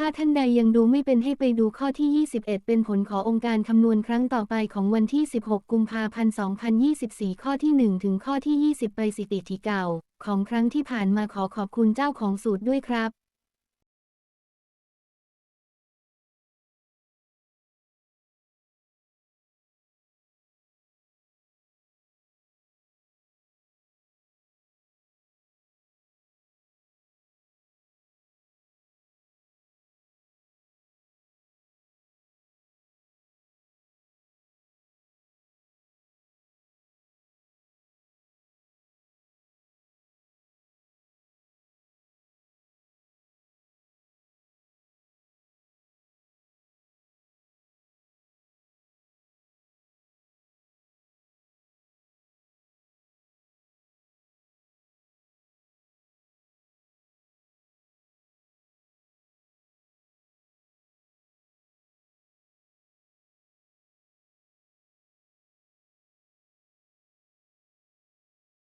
ถ้าท่านใดยังดูไม่เป็นให้ไปดูข้อที่ 21 เป็นผลขอองค์การคำนวณครั้งต่อไปของวันที่ 16 กุมภาพันธ์ 2024 ข้อที่ 1 ถึงข้อที่ 20 ไปสิติที่เก่า ของครั้งที่ผ่านมาขอขอบคุณเจ้าของสูตรด้วยครับ